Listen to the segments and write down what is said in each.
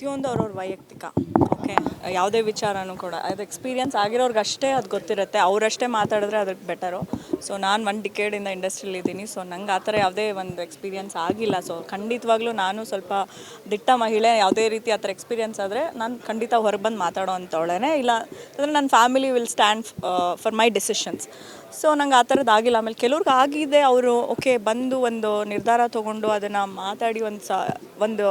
ಪ್ರತಿಯೊಂದು ಅವ್ರವ್ರ ವೈಯಕ್ತಿಕ ಓಕೆ ಯಾವುದೇ ವಿಚಾರನೂ ಕೂಡ. ಅದು ಎಕ್ಸ್ಪೀರಿಯನ್ಸ್ ಆಗಿರೋರ್ಗೆ ಅಷ್ಟೇ ಅದು ಗೊತ್ತಿರುತ್ತೆ. ಅವರಷ್ಟೇ ಮಾತಾಡಿದ್ರೆ ಅದಕ್ಕೆ ಬೆಟರು ಸೊ ನಾನು ಒನ್ ಡಿಕೇಡಿಂದ ಇಂಡಸ್ಟ್ರಿಲಿ ಇದ್ದೀನಿ. ಸೊ ನಂಗೆ ಆ ಥರ ಯಾವುದೇ ಒಂದು ಎಕ್ಸ್ಪೀರಿಯನ್ಸ್ ಆಗಿಲ್ಲ. ಸೊ ಖಂಡಿತವಾಗ್ಲೂ ನಾನು ಸ್ವಲ್ಪ ದಿಟ್ಟ ಮಹಿಳೆ, ಯಾವುದೇ ರೀತಿ ಆ ಥರ ಎಕ್ಸ್ಪೀರಿಯನ್ಸ್ ಆದರೆ ನಾನು ಖಂಡಿತ ಹೊರಗೆ ಬಂದು ಮಾತಾಡೋ ಇಲ್ಲ, ಅಂದರೆ ನನ್ನ family will stand for my decisions so ನಂಗೆ ಆ ಥರದ್ದು ಆಗಿಲ್ಲ. ಆಮೇಲೆ ಕೆಲವ್ರಿಗೆ ಆಗಿದೆ ಅವರು ಓಕೆ ಬಂದು ಒಂದು ನಿರ್ಧಾರ ತೊಗೊಂಡು ಅದನ್ನು ಮಾತಾಡಿ ಒಂದು ಸ, ಒಂದು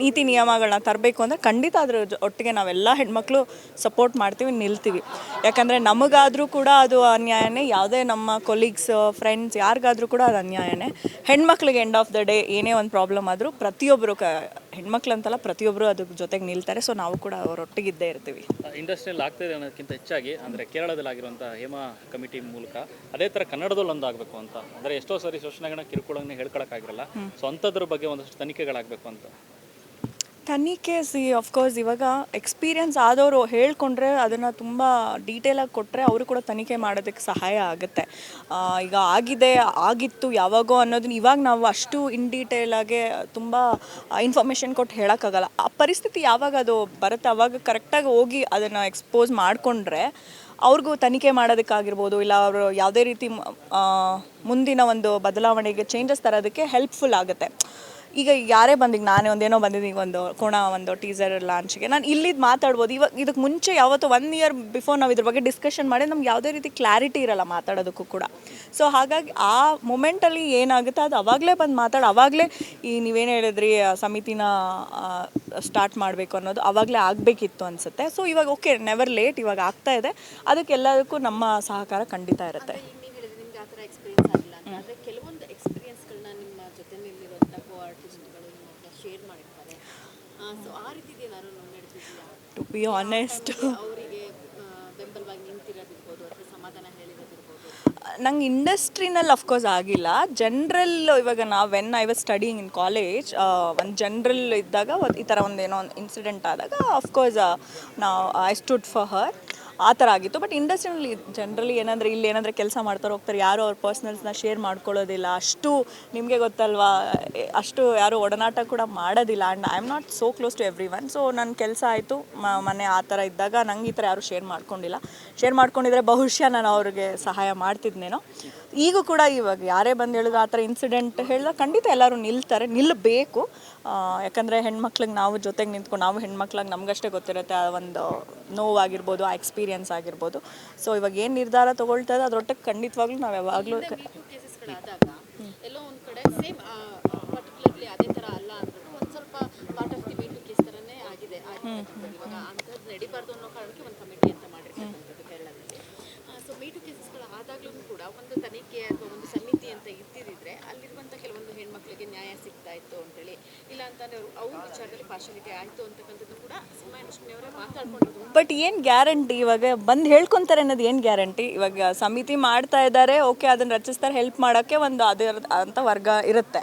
ನೀತಿ ನಿಯಮಗಳನ್ನ ತರಬೇಕು ಅಂದರೆ ಖಂಡಿತ ಅದ್ರ ಒಟ್ಟಿಗೆ ನಾವೆಲ್ಲ ಹೆಣ್ಮಕ್ಳು ಸಪೋರ್ಟ್ ಮಾಡ್ತೀವಿ, ನಿಲ್ತೀವಿ. ಯಾಕಂದರೆ ನಮಗಾದರೂ ಕೂಡ ಅದು ಅನ್ಯಾಯನೇ. ಯಾವುದೇ ನಮ್ಮ ಕೊಲೀಗ್ಸ್ ಫ್ರೆಂಡ್ಸ್ ಯಾರಿಗಾದರೂ ಕೂಡ ಅದು ಅನ್ಯಾಯನೇ. ಹೆಣ್ಮಕ್ಳಿಗೆ ಎಂಡ್ ಆಫ್ ದ ಡೇ ಏನೇ ಒಂದು ಪ್ರಾಬ್ಲಮ್ ಆದರೂ ಪ್ರತಿಯೊಬ್ಬರು ಕ ಹೆಣ್ಮಕ್ಳು ಅಂತಲ್ಲ ಪ್ರತಿಯೊಬ್ಬರು ಅದ್ರ ಜೊತೆಗೆ ನಿಲ್ತಾರೆ ಸೊ ನಾವು ಕೂಡ ಅವರೊಟ್ಟಿಗಿದ್ದೇ ಇರ್ತೀವಿ. ಇಂಡಸ್ಟ್ರಿಯಲ್ಲಿ ಆಗ್ತಿದೆ ಅನ್ನೋದಕ್ಕಿಂತ ಹೆಚ್ಚಾಗಿ ಅಂದರೆ ಕೇರಳದಲ್ಲಿ ಆಗಿರುವಂಥ ಹೇಮಾ ಕಮಿಟಿ ಮೂಲಕ ಅದೇ ಥರ ಕನ್ನಡದಲ್ಲಿ ಒಂದು ಆಗಬೇಕು ಅಂತ. ಅಂದರೆ ಎಷ್ಟೋ ಸರಿ ಶೋಷಣೆಗಳನ್ನ ಕಿರುಕುಳನ್ನ ಹೇಳ್ಕೊಳಕ್ಕಾಗಿರಲ್ಲ. ಸೊ ಅಂಥದ್ರ ಬಗ್ಗೆ ಒಂದಷ್ಟು ತನಿಖೆಗಳಾಗಬೇಕು ಅಂತ. ತನಿಖೆ ಸಿ ಅಫ್ಕೋರ್ಸ್ ಇವಾಗ ಎಕ್ಸ್ಪೀರಿಯನ್ಸ್ ಆದವರು ಹೇಳ್ಕೊಂಡ್ರೆ ಅದನ್ನು ತುಂಬ ಡೀಟೇಲಾಗಿ ಕೊಟ್ಟರೆ ಅವರು ಕೂಡ ತನಿಖೆ ಮಾಡೋದಕ್ಕೆ ಸಹಾಯ ಆಗುತ್ತೆ. ಈಗ ಆಗಿದೆ, ಆಗಿತ್ತು ಯಾವಾಗೋ ಅನ್ನೋದನ್ನ ಇವಾಗ ನಾವು ಅಷ್ಟು ಇನ್ ಡೀಟೇಲಾಗೆ ತುಂಬ ಇನ್ಫಾರ್ಮೇಷನ್ ಕೊಟ್ಟು ಹೇಳೋಕ್ಕಾಗಲ್ಲ. ಆ ಪರಿಸ್ಥಿತಿ ಯಾವಾಗ ಅದು ಬರುತ್ತೆ, ಅವಾಗ ಕರೆಕ್ಟಾಗಿ ಹೋಗಿ ಅದನ್ನು ಎಕ್ಸ್ಪೋಸ್ ಮಾಡಿಕೊಂಡ್ರೆ ಅವ್ರಿಗೂ ತನಿಖೆ ಮಾಡೋದಕ್ಕಾಗಿರ್ಬೋದು, ಇಲ್ಲ ಅವರು ಯಾವುದೇ ರೀತಿ ಮುಂದಿನ ಒಂದು ಬದಲಾವಣೆಗೆ ಚೇಂಜಸ್ ತರೋದಕ್ಕೆ ಹೆಲ್ಪ್ಫುಲ್ ಆಗುತ್ತೆ. ಈಗ ಯಾರೇ ಬಂದಿಗೆ ನಾನೇ ಒಂದೇನೋ ಬಂದಿದ್ದೀನಿ ಒಂದು ಕೋಣ, ಒಂದು ಟೀಸರ್ ಲಾಂಚ್ಗೆ ನಾನು ಇಲ್ಲಿದ್ದು ಮಾತಾಡ್ಬೋದು. ಇವಾಗ ಇದಕ್ಕೆ ಮುಂಚೆ ಯಾವತ್ತೋ ಒನ್ ಇಯರ್ ಬಿಫೋರ್ ನಾವು ಇದ್ರ ಬಗ್ಗೆ ಡಿಸ್ಕಷನ್ ಮಾಡಿ, ನಮ್ಗೆ ಯಾವುದೇ ರೀತಿ ಕ್ಲಾರಿಟಿ ಇರಲ್ಲ ಮಾತಾಡೋದಕ್ಕೂ ಕೂಡ. ಸೊ ಹಾಗಾಗಿ ಆ ಮೂಮೆಂಟಲ್ಲಿ ಏನಾಗುತ್ತೆ, ಅದು ಅವಾಗಲೇ ಬಂದು ಮಾತಾಡಿ, ಅವಾಗಲೇ ಈ ನೀವೇನು ಹೇಳಿದ್ರಿ ಸಮಿತಿನ ಸ್ಟಾರ್ಟ್ ಮಾಡಬೇಕು ಅನ್ನೋದು ಅವಾಗಲೇ ಆಗಬೇಕಿತ್ತು ಅನಿಸುತ್ತೆ. ಸೊ ಇವಾಗ ಓಕೆ ನೆವರ್ ಲೇಟ್ ಇವಾಗ ಆಗ್ತಾ ಇದೆ. ಅದಕ್ಕೆಲ್ಲದಕ್ಕೂ ನಮ್ಮ ಸಹಕಾರ ಖಂಡಿತ ಇರುತ್ತೆ. ಎಕ್ಸ್ಪೀರಿಯನ್ಸ್ ಆಗಿಲ್ಲ ಆದರೆ ಕೆಲವೊಂದು ಎಕ್ಸ್ಪೀರಿಯನ್ಸ್ಗಳನ್ನ ನಿಮ್ಮ ಜೊತೆನಲ್ಲಿರುವಂಥ ಕೋ ಆರ್ಟಿಸ್ಟ್ಗಳು ನಿಮ್ಮ ಶೇರ್ ಮಾಡಿರ್ತಾರೆ. ಸೊ ಆ ರೀತಿದು ಏನಾದ್ರು ನಡೆದಿದೆಯಾ ಟು ಬಿ ಆನೆಸ್ಟ್ ಅವರಿಗೆ ಬೆಂಬಲವಾಗಿ ನಿಂತಿರೋದಿರ್ಬೋದು ಅಥವಾ ಸಮಾಧಾನ ಹೇಳಿರೋದಿರ್ಬೋದು? ನಂಗೆ ಇಂಡಸ್ಟ್ರಿನಲ್ಲಿ ಅಫ್ಕೋರ್ಸ್ ಆಗಿಲ್ಲ. ಜನ್ರಲ್ ಇವಾಗ ನಾವು when I was studying in college ಒಂದು ಜನ್ರಲ್ ಇದ್ದಾಗ ಈ ಥರ ಒಂದು ಏನೋ ಒಂದು ಇನ್ಸಿಡೆಂಟ್ ಆದಾಗ ಅಫ್ಕೋರ್ಸ್ ನಾವು ಐ ಸ್ಟುಡ್ ಫಾರ್ ಹರ್ ಆ ಥರ ಆಗಿತ್ತು. ಬಟ್ ಇಂಡಸ್ಟ್ರಿನಲ್ಲಿ ಜನರಲಿ ಏನಂದರೆ ಇಲ್ಲಿ ಏನಂದರೆ ಕೆಲಸ ಮಾಡ್ತಾರೆ ಹೋಗ್ತಾರೆ, ಯಾರು ಅವ್ರ ಪರ್ಸ್ನಲ್ಸ್ನ ಶೇರ್ ಮಾಡ್ಕೊಳ್ಳೋದಿಲ್ಲ. ಅಷ್ಟು ನಿಮಗೆ ಗೊತ್ತಲ್ವಾ, ಅಷ್ಟು ಯಾರು ಒಡನಾಟ ಕೂಡ ಮಾಡೋದಿಲ್ಲ. And I am not so close to everyone so ನನ್ನ ಕೆಲಸ ಆಯಿತು ಮನೆ ಆ ಥರ ಇದ್ದಾಗ ನಂಗೆ ಈ ಥರ ಯಾರು ಶೇರ್ ಮಾಡ್ಕೊಂಡಿಲ್ಲ. ಶೇರ್ ಮಾಡ್ಕೊಂಡಿದ್ರೆ ಬಹುಶಃ ನಾನು ಅವ್ರಿಗೆ ಸಹಾಯ ಮಾಡ್ತಿದ್ನೇನೋ. ಈಗೂ ಕೂಡ ಇವಾಗ ಯಾರೇ ಬಂದು ಹೇಳಿದ್ರು ಆ ಥರ ಇನ್ಸಿಡೆಂಟ್ ಹೇಳಿದಾಗ ಖಂಡಿತ ಎಲ್ಲರೂ ನಿಲ್ತಾರೆ ನಿಲ್ಲಬೇಕು ಯಾಕಂದರೆ ಹೆಣ್ಮಕ್ಳಿಗೆ ನಾವು ಜೊತೆಗೆ ನಿಂತ್ಕೊಂಡು, ನಾವು ಹೆಣ್ಮಕ್ಳಿಗೆ ನಮಗಷ್ಟೇ ಗೊತ್ತಿರುತ್ತೆ, ಆ ಒಂದು ನೋವಾಗಿರ್ಬೋದು, ಆ ಎಕ್ಸ್ಪೀರಿಯನ್ಸ್ ಆಗಿರ್ಬೋದು. ಸೊ ಇವಾಗ ಏನು ನಿರ್ಧಾರ ತೊಗೊಳ್ತದೆ ಅದರೊಟ್ಟಿಗೆ ಖಂಡಿತವಾಗ್ಲೂ ನಾವು ಯಾವಾಗಲೂ ಹ್ಞೂ ಎಲ್ಲೋ ಒಂದು ಕಡೆ ಸೇಮ್ ಪರ್ಟಿಕ್ಯುಲರ್ಲಿ ಅದೇ ಥರ ಅಲ್ಲ ಹ್ಞೂ ಒಂದು ಸ್ವಲ್ಪ part of the hmm case ಥರನೇ ಆಗಿದೆ ಹ್ಞೂ ಇವಾಗ ಅಂಥದ್ದು ನಡಿಬಾರ್ದು ಅನ್ನೋ ಕಾರಣಕ್ಕೆ ಒಂದು ಕಮಿಟಿ ಅಂತ ಮಾಡಿರ್ತಕ್ಕಂಥದ್ದು ಕೇರಳದಲ್ಲಿ. ಸೊ ಮೀಟು ಕೇಸಸ್ಗಳು ಆದಾಗ್ಲೂ ಕೂಡ ಒಂದು ತನಿಖೆ ಅಥವಾ ಒಂದು ಸಮಿತಿ ಅಂತ ಇದ್ದಿದ್ರೆ ಅಲ್ಲಿರುವಂಥ ಕೆಲವೊಂದು ಹೆಣ್ಮಕ್ಳಿಗೆ ನ್ಯಾಯ ಸಿಗ್ತಾ ಇತ್ತು ಅಂತೇಳಿ. ಇಲ್ಲ ಅಂತಂದ್ರೆ ಅವ್ರು ವಿಚಾರದಲ್ಲಿ ಪಾರ್ಶಾಲಿಟಿ ಆಯಿತು ಅಂತಕ್ಕಂಥದ್ದು ಕೂಡ ಸುಮಾರು ಮಾತಾಡ್ಕೊಂಡು ಬಟ್ ಏನು ಗ್ಯಾರಂಟಿ ಇವಾಗ ಬಂದು ಹೇಳ್ಕೊಂತಾರೆ ಅನ್ನೋದು ಏನು ಗ್ಯಾರಂಟಿ? ಇವಾಗ ಸಮಿತಿ ಮಾಡ್ತಾ ಇದ್ದಾರೆ ಓಕೆ, ಅದನ್ನು ರಚಿಸ್ತಾರೆ, ಹೆಲ್ಪ್ ಮಾಡೋಕ್ಕೆ ಒಂದು ಅದರ ಅಂತ ವರ್ಗ ಇರುತ್ತೆ.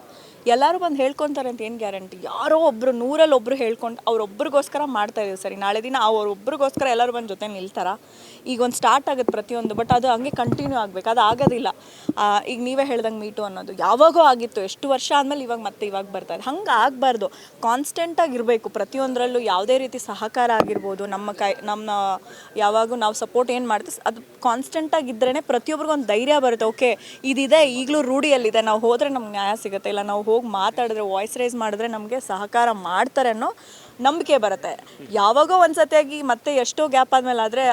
ಎಲ್ಲರೂ ಬಂದು ಹೇಳ್ಕೊಂತಾರೆ ಅಂತ ಏನು ಗ್ಯಾರಂಟಿ? ಯಾರೋ ಒಬ್ಬರು ನೂರಲ್ಲಿ ಒಬ್ಬರು ಹೇಳ್ಕೊಂಡು ಅವ್ರೊಬ್ರಿಗೋಸ್ಕರ ಮಾಡ್ತಾ ಇದ್ದೀವಿ ಸರಿ. ನಾಳೆ ದಿನ ಅವ್ರೊಬ್ರಿಗೋಸ್ಕರ ಎಲ್ಲರೂ ಬಂದು ಜೊತೆ ನಿಲ್ತಾರ? ಈಗ ಒಂದು ಸ್ಟಾರ್ಟ್ ಆಗುತ್ತೆ ಪ್ರತಿಯೊಂದು, ಬಟ್ ಅದು ಹಂಗೆ ಕಂಟಿನ್ಯೂ ಆಗಬೇಕು. ಅದು ಆಗೋದಿಲ್ಲ. ಈಗ ನೀವೇ ಹೇಳ್ದಂಗೆ ಮೀಟು ಅನ್ನೋದು. ಯಾವಾಗೋ ಆಗಿತ್ತು. ಎಷ್ಟು ವರ್ಷ ಆದಮೇಲೆ ಇವಾಗ ಮತ್ತೆ ಇವಾಗ ಬರ್ತಾ ಇದೆ. ಹಂಗೆ ಆಗಬಾರ್ದು. ಕಾನ್ಸ್ಟೆಂಟಾಗಿ ಇರಬೇಕು. ಪ್ರತಿಯೊಂದರಲ್ಲೂ ಯಾವುದೇ ರೀತಿ ಸಹಕಾರ ಆಗಿರ್ಬೋದು. ನಮ್ಮ ಕೈ, ನಮ್ಮ ಯಾವಾಗೂ ನಾವು ಸಪೋರ್ಟ್ ಏನು ಮಾಡ್ತೀವಿ, ಅದು ಕಾನ್ಸ್ಟೆಂಟಾಗಿ ಇದ್ರೇ ಪ್ರತಿಯೊಬ್ಬರಿಗೂ ಒಂದು ಧೈರ್ಯ ಬರುತ್ತೆ. ಓಕೆ ಇದಿದೆ. ಈಗಲೂ ರೂಢಿಯಲ್ಲಿದೆ. ನಾವು ಹೋದರೆ ನಮ್ಗೆ ನ್ಯಾಯ ಸಿಗುತ್ತೆ. ಇಲ್ಲ, ನಾವು ಹೋಗಿ ಮಾತಾಡಿದ್ರೆ ವಾಯ್ಸ್ ರೈಸ್ ಮಾಡಿದ್ರೆ ನಮಗೆ ಸಹಕಾರ ಮಾಡ್ತಾರೆ ಅನ್ನೋ ನಂಬಿಕೆ ಬರುತ್ತೆ. ಯಾವಾಗೋ ಒಂದು ಸತಿಯಾಗಿ ಮತ್ತೆ ಎಷ್ಟೋ ಗ್ಯಾಪ್ ಆದಮೇಲೆ ಆದರೆ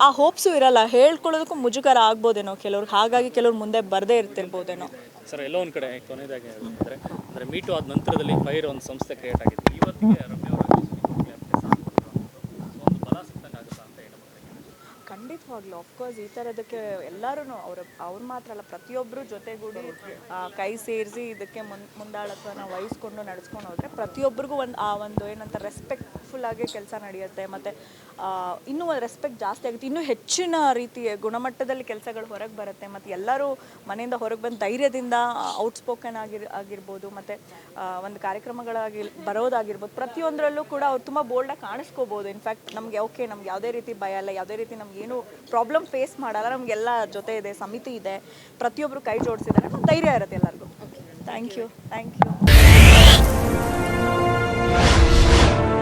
ಆ ಹೋಪ್ಸು ಇರಲ್ಲ. ಹೇಳ್ಕೊಳ್ಳೋದಕ್ಕೂ ಮುಜುಗರ ಆಗ್ಬೋದೇನೋ ಕೆಲವ್ರಿಗೆ ಹಾಗಾಗಿ ಕೆಲವ್ರು ಮುಂದೆ ಬರದೇ ಇರ್ತಿರ್ಬೋದೇನೋ. ಸರ್ ಎಲ್ಲೋ ಒಂದು ಕಡೆ ಕೊನೆಯದಾಗಿ ಹೇಳಿದ್ರೆ ಅಂದರೆ ಮೀಟು ಆದ ನಂತರದಲ್ಲಿ ಫೈರ್ ಒಂದು ಸಂಸ್ಥೆ ಕ್ರಿಯೇಟ್ ಆಗಿತ್ತು. ಇವತ್ತಿಗೆ ರಮ್ಯ ಖಂಡಿತವಾಗ್ಲೂ ಅಫ್ಕೋರ್ಸ್ ಈ ಥರದಕ್ಕೆ ಎಲ್ಲರೂ ಅವ್ರ ಅವ್ರು ಮಾತ್ರ ಅಲ್ಲ ಪ್ರತಿಯೊಬ್ಬರು ಜೊತೆಗೂಡಿ ಆ, ಕೈ ಸೇರಿಸಿ ಇದಕ್ಕೆ ಮುನ್ ಮುಂದಾಳತ್ವನ ವಹಿಸ್ಕೊಂಡು ನಡೆಸ್ಕೊಂಡು ಹೋದರೆ ಪ್ರತಿಯೊಬ್ಬರಿಗೂ ಒಂದು ಆ ಒಂದು ಏನಂತ ರೆಸ್ಪೆಕ್ಟ್ಫುಲ್ ಆಗಿ ಕೆಲಸ ನಡೆಯುತ್ತೆ. ಮತ್ತು ಇನ್ನೂ ಒಂದು ರೆಸ್ಪೆಕ್ಟ್ ಜಾಸ್ತಿ ಆಗುತ್ತೆ. ಇನ್ನೂ ಹೆಚ್ಚಿನ ರೀತಿಯ ಗುಣಮಟ್ಟದಲ್ಲಿ ಕೆಲಸಗಳು ಹೊರಗೆ ಬರುತ್ತೆ. ಮತ್ತು ಎಲ್ಲರೂ ಮನೆಯಿಂದ ಹೊರಗೆ ಬಂದು ಧೈರ್ಯದಿಂದ ಔಟ್ಸ್ಪೋಕನ್ ಆಗಿರ್ ಆಗಿರ್ಬೋದು. ಮತ್ತು ಒಂದು ಕಾರ್ಯಕ್ರಮಗಳಾಗಿ ಬರೋದಾಗಿರ್ಬೋದು. ಪ್ರತಿಯೊಂದರಲ್ಲೂ ಕೂಡ ಅವ್ರು ತುಂಬ ಬೋಲ್ಡಾಗಿ ಕಾಣಿಸ್ಕೋಬೋದು. ಇನ್ಫ್ಯಾಕ್ಟ್ ನಮಗೆ ಓಕೆ ನಮ್ಗೆ ಯಾವುದೇ ರೀತಿ ಭಯ ಇಲ್ಲ. ಯಾವುದೇ ರೀತಿ ನಮ್ಗೆ ಏನು ಪ್ರಾಬ್ಲಮ್ ಫೇಸ್ ಮಾಡಲ್ಲ. ನಮಗೆಲ್ಲ ಜೊತೆ ಇದೆ ಸಮಿತಿ ಇದೆ. ಪ್ರತಿಯೊಬ್ಬರು ಕೈ ಜೋಡಿಸಿದ್ದಾರೆ. ಧೈರ್ಯ ಇರುತ್ತೆ ಎಲ್ಲರಿಗೂ. Thank you thank you